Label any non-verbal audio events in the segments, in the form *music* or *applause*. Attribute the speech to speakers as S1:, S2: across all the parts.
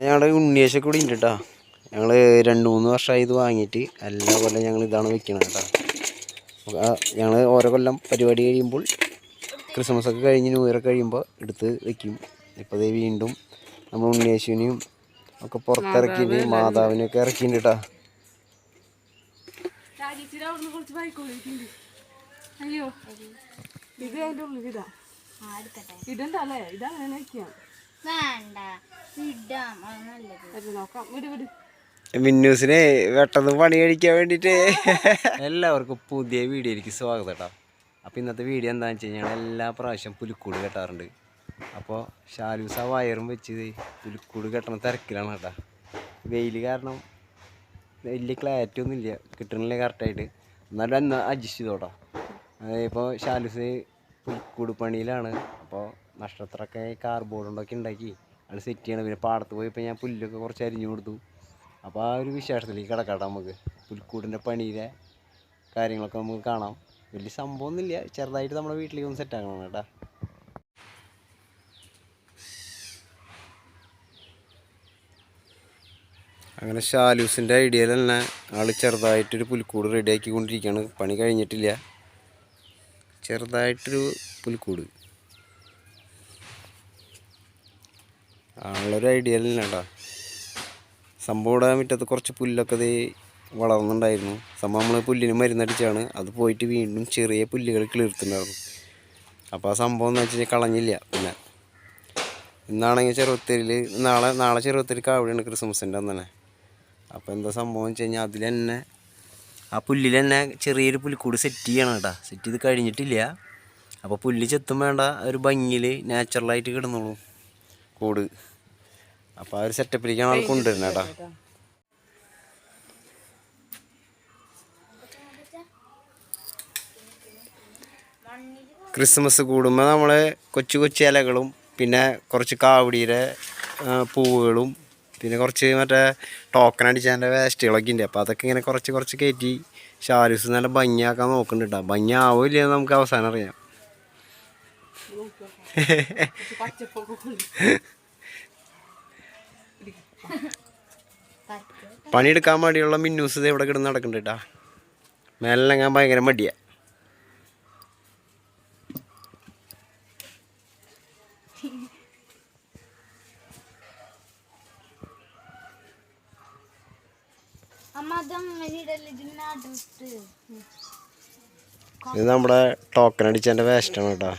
S1: ഞങ്ങളുടെ ഉണ്ണിയേശ കൂടി ഉണ്ട് കേട്ടോ ഞങ്ങൾ രണ്ട് മൂന്ന് വർഷമായി ഇത് വാങ്ങിയിട്ട് എല്ലാ കൊല്ലം ഞങ്ങൾ ഇതാണ് വെക്കണത് കേട്ടോ ഞങ്ങൾ ഓരോ കൊല്ലം പരിപാടി കഴിയുമ്പോൾ ക്രിസ്മസ് ഒക്കെ കഴിഞ്ഞ് ന്യൂ ഇയർ ഒക്കെ കഴിയുമ്പോൾ എടുത്ത് വെക്കും. ഇപ്പോൾ ഇത് വീണ്ടും നമ്മൾ ഉണ്ണിയേശുവിനെയും ഒക്കെ പുറത്തിറക്കിയിട്ട് മാതാവിനെയൊക്കെ ഇറക്കിയിട്ടുണ്ട് കേട്ടോ
S2: അയ്യോ. ഇത് ഉള്ളിൽ ഇതാ. ഇടണ്ട അല്ലേ ഇതാ അങ്ങനെ വെക്കാം
S3: വേണ്ട. ഇടാം അത് നല്ലത്.
S2: അത് നോക്കാം. വിട് വിട്.
S1: മിന്നൂസിനെ പെട്ടെന്ന് പണി കഴിക്കാൻ വേണ്ടിയിട്ട് എല്ലാവർക്കും പുതിയ വീഡിയോയിലേക്ക് സ്വാഗതം കേട്ടോ. അപ്പോൾ ഇന്നത്തെ വീഡിയോ എന്താണെന്ന് വെച്ച് കഴിഞ്ഞാൽ എല്ലാ പ്രാവശ്യം പുലിക്കൂട് കെട്ടാറുണ്ട്. അപ്പോൾ ഷാലൂസ ആ വയറും വെച്ച് പുലിക്കൂട് കെട്ടണ തിരക്കിലാണ് കേട്ടോ. വെയിൽ കാരണം വലിയ ക്ലാരിറ്റി ഒന്നും ഇല്ല. കിട്ടണില്ല കറക്റ്റായിട്ട് എന്നാലും എന്നാ അഡ്ജസ്റ്റ് ചെയ്തോട്ടോ. ഇപ്പോൾ ഷാലൂസ് പുലിക്കൂട് പണിയിലാണ്. അപ്പോൾ നക്ഷത്രമൊക്കെ കാർഡ്ബോർഡ് കൊണ്ടൊക്കെ ഉണ്ടാക്കി അത് സെറ്റ് ചെയ്യണം. പിന്നെ പാടത്ത് പോയപ്പോൾ ഞാൻ പുല്ലൊക്കെ കുറച്ച് അരിഞ്ഞു കൊടുത്തു. അപ്പോൾ ആ ഒരു വിശേഷത്തിലേക്ക് കിടക്കട്ടെ നമുക്ക്. പുൽക്കൂടിന്റെ പണിയിലെ കാര്യങ്ങളൊക്കെ നമുക്ക് കാണാം. വലിയ സംഭവമൊന്നുമില്ല. ചെറുതായിട്ട് നമ്മുടെ വീട്ടിലേക്ക് ഒന്ന് സെറ്റാക്കണം കേട്ടോ. അങ്ങനെ ഷാലൂസിന്റെ ഐഡിയയിൽ തന്നെ ആൾ ചെറുതായിട്ടൊരു പുൽക്കൂട് റെഡിയാക്കിക്കൊണ്ടിരിക്കുകയാണ് പണി കഴിഞ്ഞിട്ടില്ല. ചെറുതായിട്ടൊരു പുൽക്കൂട്. ആളൊരു ഐഡിയ തന്നെ കേട്ടോ സംഭവം ഇവിടെ മുറ്റത്ത് കുറച്ച് പുല്ലൊക്കെ ഇത് വളർന്നുണ്ടായിരുന്നു. സംഭവം നമ്മൾ പുല്ലിന് മരുന്നടിച്ചാണ്. അത് പോയിട്ട് വീണ്ടും ചെറിയ പുല്ലുകൾ കിളിർത്തുണ്ടായിരുന്നു അപ്പോൾ ആ സംഭവം എന്ന് വെച്ച് കഴിഞ്ഞാൽ കളഞ്ഞില്ല പിന്നെ. ഇന്നാണെങ്കിൽ ചെറുത്തരിൽ നാളെ നാളെ ചെറുപ്പത്തിൽ കാവടിയാണ് ക്രിസ്മസിന്റെ അന്ന് തന്നെ അപ്പോൾ എന്താ സംഭവം വെച്ച് കഴിഞ്ഞാൽ അതിൽ തന്നെ ആ പുല്ലിൽ തന്നെ ചെറിയൊരു പുല്ലിക്കൂട് സെറ്റ് ചെയ്യണം കേട്ടോ സെറ്റ് ചെയ്ത് കഴിഞ്ഞിട്ടില്ല. അപ്പോൾ പുല്ല് ചെത്തും വേണ്ട ഒരു ഭംഗിയിൽ നാച്ചുറലായിട്ട് കിടന്നോളൂ. കൂട്. അപ്പോൾ ആ ഒരു സെറ്റപ്പിലേക്കാണ് ആൾ കൊണ്ടുവരുന്നത് കേട്ടോ. ക്രിസ്മസ് കൂടുമ്പോൾ നമ്മൾ കൊച്ചു കൊച്ചു ഇലകളും പിന്നെ കുറച്ച് കാവടിയുടെ പൂവുകളും പിന്നെ കുറച്ച് മറ്റേ ടോക്കൺ അടിച്ചതിന്റെ വേസ്റ്റുകളൊക്കെ ഉണ്ട് അപ്പോൾ അതൊക്കെ ഇങ്ങനെ കുറച്ച് കുറച്ച് കയറ്റി ഷാരൂസ് നല്ല ഭംഗിയാക്കാൻ നോക്കുന്നുണ്ട് കേട്ടോ. ഭംഗി ആവില്ല എന്ന് നമുക്ക് അവസാനം അറിയാം. *laughs* പണിയെടുക്കാൻ മടിയുള്ള മിന്നൂസ് ഇത് ഇവിടെ കിടന്ന് നടക്കുന്നുണ്ട് കേട്ടാ മേലെങ്ങാൻ ഭയങ്കര മടിയാ. ഇത് നമ്മുടെ ടോക്കൺ അടിച്ചതിന്റെ വേസ്റ്റാണ് കേട്ടോ.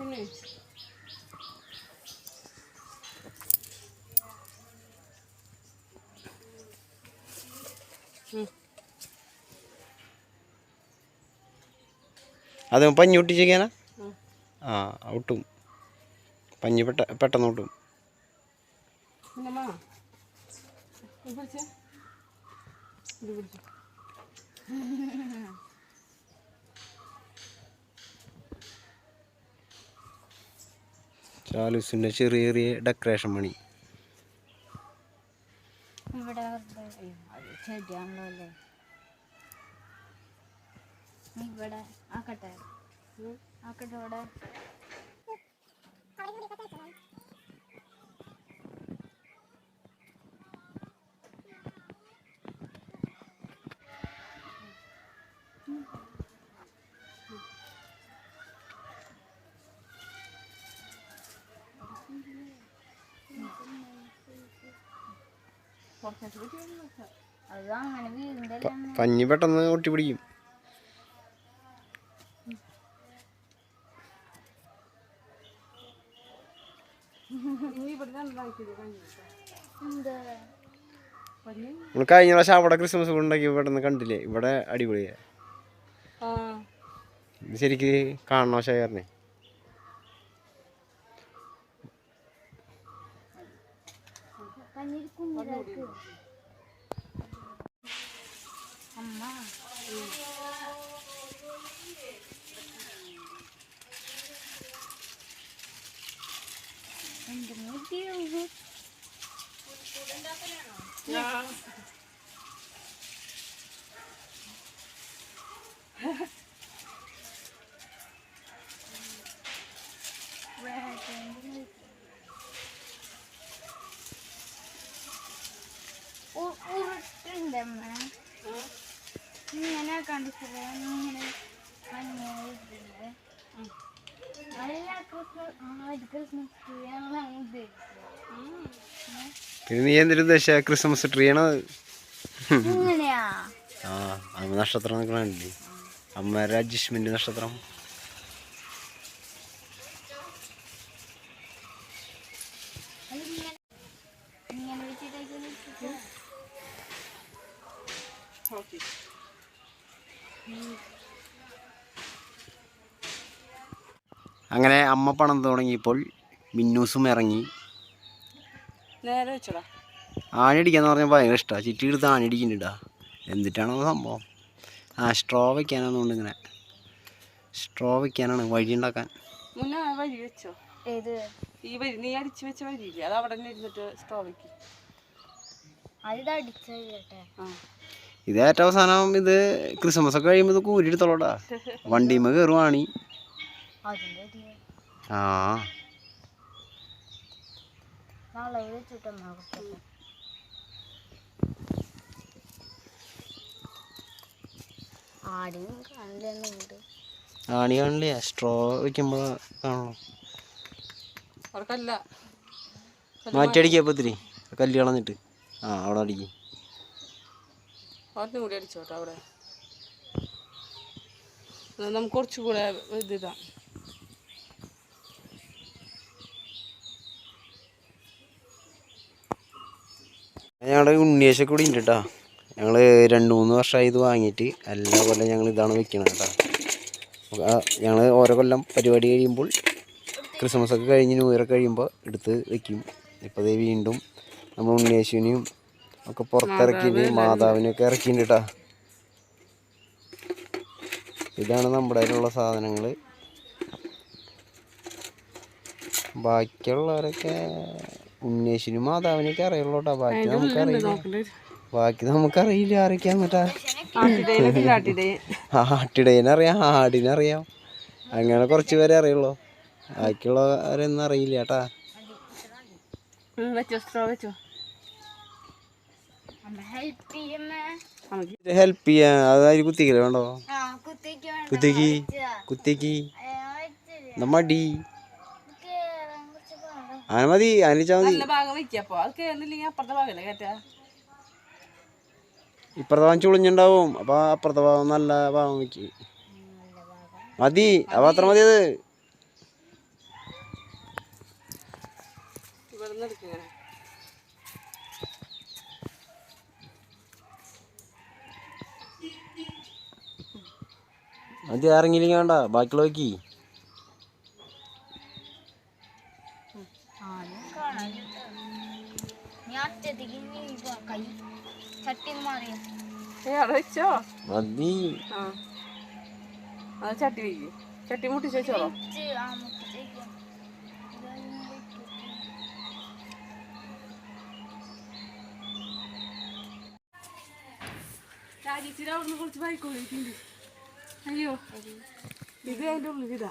S2: പിന്നെ
S1: അത് പഞ്ഞി ഒട്ടിച്ചേക്കാനാ. ആ ഒട്ടും. പഞ്ഞി പെട്ട പെട്ടെന്ന് ഒട്ടും.
S2: ഇത് പിടിച്ചേ. ഇത് പിടിച്ചേ.
S1: ചാലൂസിന്റെ ചെറിയ ചെറിയ ഡെക്കറേഷൻ പണി
S3: ഇവിടെ വെറുതെ അയ്യോ, അത് ചെടിയാണല്ലോ അല്ലേ ഇവിടെ ആക്കട്ടെ
S2: ഉം.
S3: ആക്കട്ടെ ഇവിടെ
S2: കുറച്ചേച്ച് പറ്റി വെച്ചാൽ
S3: അത് അങ്ങനെ വീടിന്റെ
S1: പ- പഞ്ഞി പെട്ടെന്ന് ഒട്ടി പിടിക്കും നമ്മൾ കഴിഞ്ഞ പ്രാവശ്യം അവിടെ ക്രിസ്മസ് ഉണ്ടാക്കി പെട്ടെന്ന് കണ്ടില്ലേ? ഇവിടെ അടിപൊളിയാ. ശരിക്ക് കാണണോ ശേഖരനെ
S3: അമ്മ എന്തെങ്കിലും ഉരുട്ടുണ്ട് അമ്മ ഇങ്ങനെ ഇത്
S1: പിന്നെ നീ എന്തിനു ഉദ്ദേശിച്ച ക്രിസ്മസ് ട്രീ ആണോ ആ അമ്മ നക്ഷത്രം നിൽക്കണില്ലേ അമ്മയുടെ അഡ്ജസ്റ്റ്മെന്റ് നക്ഷത്രം.
S3: അതിങ്ങനെ ഇങ്ങനെ വെച്ചിട്ടേക്ക് വെച്ചിട്ട്
S2: ഓക്കെ
S1: അങ്ങനെ അമ്മ പണം തുടങ്ങിയപ്പോൾ മിന്നൂസും ഇറങ്ങി.
S2: നേരെ വെച്ചോടാ.
S1: ആണിയടിക്കാന്ന് പറഞ്ഞാൽ ഭയങ്കര ഇഷ്ടമാണ് ചിറ്റി എടുത്ത് ആണിയടിക്കുന്നുണ്ടാ എന്നിട്ടാണോ സംഭവം? ആ സ്ട്രോ വയ്ക്കാനാന്നുകൊണ്ട് ഇങ്ങനെ. സ്ട്രോ വയ്ക്കാനാണ് വഴി ഉണ്ടാക്കാൻ.
S2: മുന്നേ വഴി വെച്ചോ?
S3: ഏത്?
S2: ഈ വരി നീ അടിച്ചു വെച്ച വരിയില്ലേ അത് അവിടെ സ്ട്രോ
S3: അത് കേട്ടെ.
S2: ആ.
S1: ഇത് ഏറ്റവും അവസാനം ഇത് ക്രിസ്മസ് ഒക്കെ കഴിയുമ്പോൾ ഇത് കൂരിയെടുത്തോളൂടാ വണ്ടിമ കയറുവാണി ആ. ആണി കാണില്ലേ സ്ട്രോ വെക്കുമ്പോ കാണണം. മാറ്റി ഇപ്പോൾ കല്ല് കളഞ്ഞിട്ട് ആ അവിടെ അടിക്കും.
S2: ഒരെണ്ണം കൂടി അടിച്ചോട്ടെ അവിടെ. നമുക്ക് കുറച്ചുകൂടെ ഇത് ഇതാ
S1: ഞങ്ങളുടെ ഉണ്ണിയേശ കൂടി ഉണ്ട് കേട്ടോ ഞങ്ങൾ രണ്ട് മൂന്ന് വർഷമായി ഇത് വാങ്ങിയിട്ട് എല്ലാ കൊല്ലം ഞങ്ങൾ ഇതാണ് വെക്കണത് കേട്ടോ ഞങ്ങൾ ഓരോ കൊല്ലം പരിപാടി കഴിയുമ്പോൾ ക്രിസ്മസ് ഒക്കെ കഴിഞ്ഞ് ന്യൂ ഇയർ കഴിയുമ്പോൾ എടുത്ത് വെക്കും. ഇപ്പോൾ ദേ വീണ്ടും നമ്മൾ ഉണ്ണിയേശുവിനെയും ഒക്കെ പുറത്തിറക്കിയിട്ട് മാതാവിനൊക്കെ ഇറക്കിയിട്ടുണ്ട് ഇതാണ് നമ്മുടെ കയ്യിലുള്ള സാധനങ്ങൾ. ബാക്കിയുള്ളവരൊക്കെ ഉണ്ണേശിനും മാതാവിനൊക്കെ അറിയുള്ളൂ കേട്ടോ. ബാക്കി നമുക്കറിയില്ല. ബാക്കി നമുക്കറിയില്ല ആരൊക്കെയാ കേട്ടാ.
S2: ആട്ടിടയിലൊക്കെ കാട്ടിടേ
S1: ആട്ടിടേനറിയാം ആടിനറിയാം. അങ്ങനെ കുറച്ച് പേരെ അറിയുള്ളൂ. ബാക്കിയുള്ളവരൊന്നും അറിയില്ല കേട്ടാ.
S2: വെച്ചോ സ്ട്രോ വെച്ചോ.
S3: ഹെൽപ്പ്
S1: ചെയ്യാൻ അതായത് കുത്തിക്കല്ലേ വേണ്ടോ?
S3: ആ കുത്തിക്ക് വേണ്ട.
S1: കുത്തിക്ക് കുത്തിക്ക്. എന്നാ മടി.
S3: കേറാൻ കുറച്ച് പാടാ.
S1: ആന മതി ആനിച്ചാ മതി. ഇപ്പുറത്തെ ഭാഗം ചുളിഞ്ഞുണ്ടാവും. അപ്പൊ അപ്പുറത്തെ ഭാഗം നല്ല ഭാഗം വെക്ക്. മതി അപ്പൊ അത്ര മതി അത്
S2: ഇവിടെ നിന്ന് എടുക്കിങ്ങനെ
S1: മതി ഇറങ്ങിയില്ലെങ്കിൽ വേണ്ട ബാക്കിയുള്ള വെക്കി
S3: ആരും കാണാനില്ല നീ അറ്റത്തേക്ക് നീ പോ, കൈ ചട്ടി മാറിയ
S2: ഏ അവിടെ വെച്ചോ.
S1: മതി.
S2: അത് ചട്ടി വെക്ക്. ചട്ടി മുട്ടിച്ച് വെച്ചോളോ. രാജേച്ചിയുടെ അവിടുന്ന് കുറച്ച് ബൈക്കോളിട്ടുണ്ട് അയ്യോ. ഇത് അതിന്റെ ഉള്ളിൽ ഇതാ.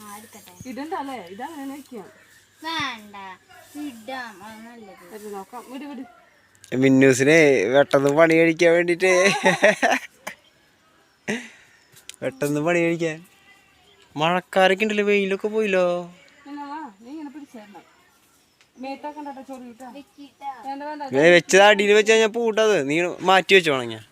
S3: ആ എടുക്കട്ടെ.
S2: ഇടണ്ട അല്ലേ? വെക്കാം
S3: വേണ്ട. ഇടാം. അത് നല്ലത്.
S2: നോക്കാം. വിട് വിട്.
S1: മിന്നൂസിനെ പെട്ടെന്ന് പണി കഴിക്കാൻ വേണ്ടിട്ട്. പെട്ടെന്ന് പണി കഴിക്കാൻ. മഴക്കാരൊക്കെ ഉണ്ടല്ലോ വെയിലൊക്കെ പോയില്ലോ. വെച്ചത് അടിയിൽ വെച്ച് കഴിഞ്ഞാൽ പൂട്ടത് നീ മാറ്റി വെച്ചോണങ്ങ
S2: താഴ്ത്തി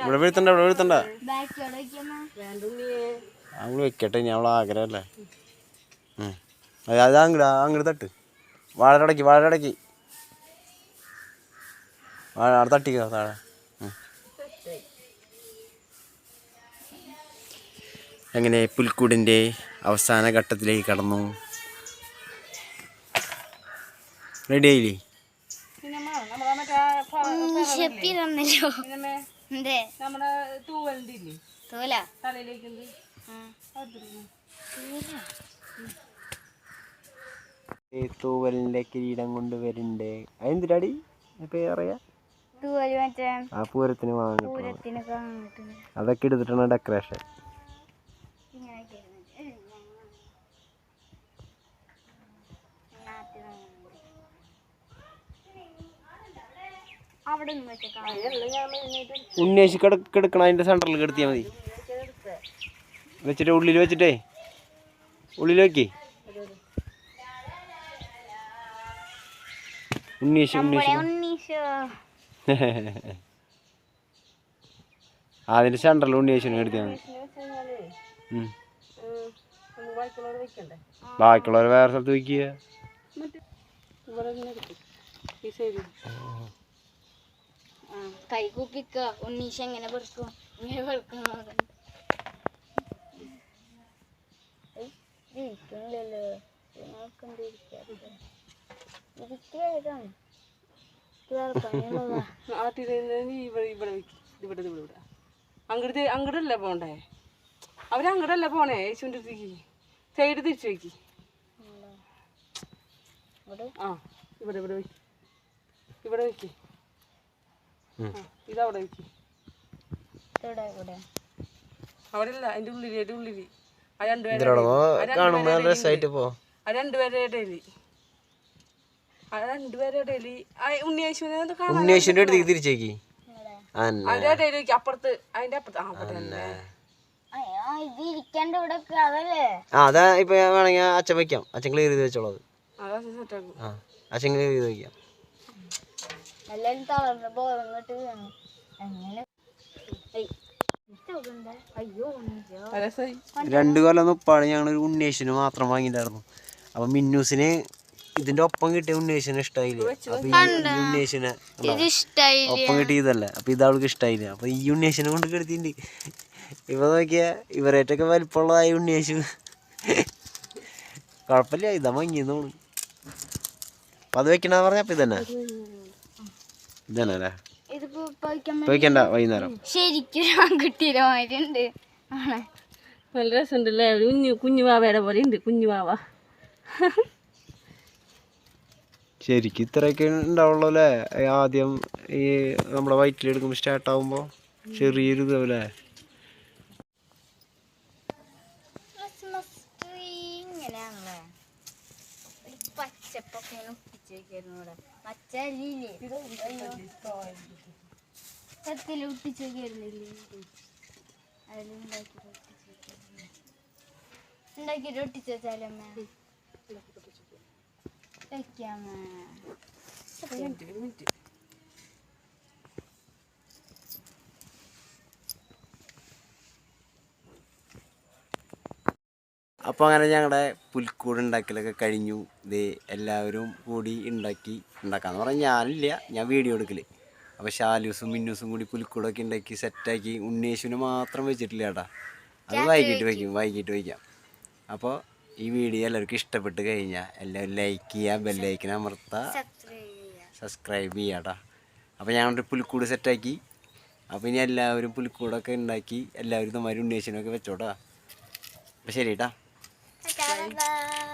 S2: ഇവിടെ
S1: വീഴ്ത്തണ്ട ഇവിടെ വീഴ്ത്തണ്ട. അവൾ വെക്കട്ടെ ഇനി അവളെ ആഗ്രഹമല്ലേ. അത് അത് അങ്ങോട്ട് അങ്ങോട്ട് തട്ട്. വാഴടക്കി വാഴടക്കി. വാഴ അവിടെ തട്ടിക്കോ താഴെ. അങ്ങനെ പുൽക്കൂടിന്റെ അവസാന ഘട്ടത്തിലേക്ക് കടന്നു? റെഡി ആയില്ലേ
S2: പിന്നെ നമ്മളെ മറ്റേ ഫ-
S3: ഷെപ്പി തന്നല്ലോ
S2: നമ്മുടെ തൂവലിന്റെ ഇല്ലേ
S3: തോല
S2: തലയിലേക്ക്
S1: തൂവലിന്റെ കിരീടം കൊണ്ട് വരുന്നുണ്ട് അതെന്തിനാടി? പേരറിയാ?
S3: തൂവൽ മറ്റേ
S1: ആ പൂരത്തിന് വാങ്ങി
S3: പൂരത്തിനൊക്കെ വാങ്ങിട്ടുണ്ട്
S1: അതൊക്കെ എടുത്തിട്ടാണ് ഡെക്കറേഷൻ
S3: ഇങ്ങനെ
S1: കിടക്കണ അതിന്റെ സെന്ററിൽ കിടത്തിയാൽ മതി. വെച്ചിട്ട് ഉള്ളിൽ വെച്ചിട്ടേ. ഉള്ളിൽ വെക്കേ. ഉണ്ണീഷ് ഉണ്ണീഷ്
S3: അതിന്റെ
S1: അതിന്റെ സെന്ററിൽ ഉണ്ണീഷിനെ കിടത്തിയാൽ മതി ബാക്കിയുള്ളവർ വേറെ സ്ഥലത്ത് വയ്ക്കുക
S3: കൈ കൂപ്പിക്ക ഉണ്ണീഷ എങ്ങനെ പെറുക്കും? ഇങ്ങനെ പെറുക്കും ഇരിക്കണില്ലല്ലോ
S2: അങ്ങോട്ട് അങ്ങോട്ടല്ല പോണ്ടേ? അവരങ്ങോട്ടല്ല പോണേ? യേശുവിന്റെ അടുത്തേക്ക്. സൈഡ് തിരിച്ചു വെക്കി ആ ഇവിടെ ഇവിടെ വെക്കി ഇവിടെ വെക്കി. ഇതവിടെ വെക്കി. അവിടെ അല്ല അതിന്റെ ഉള്ളിൽ അതിന്റെ ഉള്ളിൽ ആ ആ രണ്ടുപേരുടെ ആ രണ്ടുപേരുടെ ആ ഉണ്ണിയേശുവിനെ
S1: തിരിച്ചേക്ക്.
S2: വെക്കി അപ്പുറത്ത്. അപ്പുറത്ത്. ആ അവിടെ തന്നെ.
S1: അതാ ഇപ്പൊ വേണമെങ്കിൽ അച്ഛൻ വെക്കാം. അച്ഛൻ ക്ലിയർ ചെയ്ത് വെച്ചോളൂ
S2: അതാ. സെറ്റാക്കും
S1: ആ അച്ഛൻ ക്ലിയർ ചെയ്ത് വയ്ക്കാം
S3: എല്ലാരും തളർന്ന് പോന്നിട്ട് അങ്ങനെ
S1: രണ്ടു കൊല്ലം ഉപ്പാണ് ഞങ്ങൾ ഒരു ഉണ്ണേഷിന് മാത്രം വാങ്ങിയിട്ടായിരുന്നു അപ്പൊ മിന്നൂസിന് ഇതിന്റെ ഒപ്പം കിട്ടിയ ഉണ്ണേഷിന് ഇഷ്ടായില്ലേ? അപ്പൊ ഈ ഉണ്ണേഷിനെ ഒപ്പം കിട്ടിയതല്ല? അപ്പൊ ഇത് അവൾക്ക് ഇഷ്ടായില്ല? അപ്പൊ ഈ ഉണ്ണേഷിനെ കൊണ്ട് കെടുത്തിണ്ട് ഇപ്പൊ നോക്കിയാ ഇവരേറ്റൊക്കെ വലിപ്പമുള്ളതായ ഉണ്ണേഷു. കുഴപ്പമില്ല ഇതാ മങ്ങിയെന്ന് തോന്നുന്നു. അപ്പൊ അത് വെക്കണ പറഞ്ഞ അപ്പൊ ഇതന്നെ. ഇതന്നെ വെക്കണ്ട വൈകുന്നേരം.
S3: ശരിക്കും ആൺകുട്ടിയുടെ
S2: നല്ല രസമുണ്ടല്ലേ? ഒരു കുഞ്ഞു കുഞ്ഞു വാവയുടെ പോലെ ഉണ്ട് കുഞ്ഞു വാവ.
S1: ശരിക്കും ഇത്രയൊക്കെ ഉണ്ടാവുള്ളൂ അല്ലേ? ആദ്യം ഈ നമ്മുടെ വയറ്റിലെടുക്കുമ്പോൾ സ്റ്റാർട്ട് ആകുമ്പോൾ ചെറിയൊരു ഇതാവല്ലേ
S3: പച്ചപ്പൊക്കെ ഒട്ടിച്ച് വെക്കായിരുന്നു ഇവിടെ. പച്ച അല്ലില്ലേ സത്തിൽ ഒട്ടിച്ച് വെക്കായിരുന്നില്ലേ അതിലുണ്ടാക്കി ഉണ്ടാക്കിയിട്ട് ഒട്ടിച്ച് വെച്ചാലമ്മ വെക്കാമേ.
S1: അപ്പോൾ അങ്ങനെ ഞങ്ങളുടെ പുൽക്കൂട് ഉണ്ടാക്കലൊക്കെ കഴിഞ്ഞു. ഇത് എല്ലാവരും കൂടി ഉണ്ടാക്കി ഉണ്ടാക്കാന്ന് പറഞ്ഞാൽ ഞാനില്ല ഞാൻ വീഡിയോ എടുക്കൽ അപ്പോൾ ഷാലൂസും മിന്നൂസും കൂടി പുൽക്കൂടൊക്കെ ഉണ്ടാക്കി സെറ്റാക്കി ഉണ്ണേശുവിന് മാത്രം വെച്ചിട്ടില്ല കേട്ടാ അത് വൈകിട്ട് വയ്ക്കും വൈകിട്ട് വയ്ക്കാം അപ്പോൾ ഈ വീഡിയോ എല്ലാവർക്കും ഇഷ്ടപ്പെട്ട് കഴിഞ്ഞാൽ എല്ലാവരും ലൈക്ക് ചെയ്യുക ബെല്ലൈക്കിന് അമർത്ത
S3: സബ്സ്ക്രൈബ് ചെയ്യാം.
S1: സബ്സ്ക്രൈബ് ചെയ്യാട്ടാ അപ്പോൾ ഞാനൊരു പുൽക്കൂട് സെറ്റാക്കി അപ്പോൾ ഇനി എല്ലാവരും പുൽക്കൂടൊക്കെ ഉണ്ടാക്കി എല്ലാവരും ഇതുമാതിരി ഉണ്ണേശനൊക്കെ വെച്ചോട്ടാ. അപ്പോൾ ശരി കേട്ടാ
S3: 拜拜。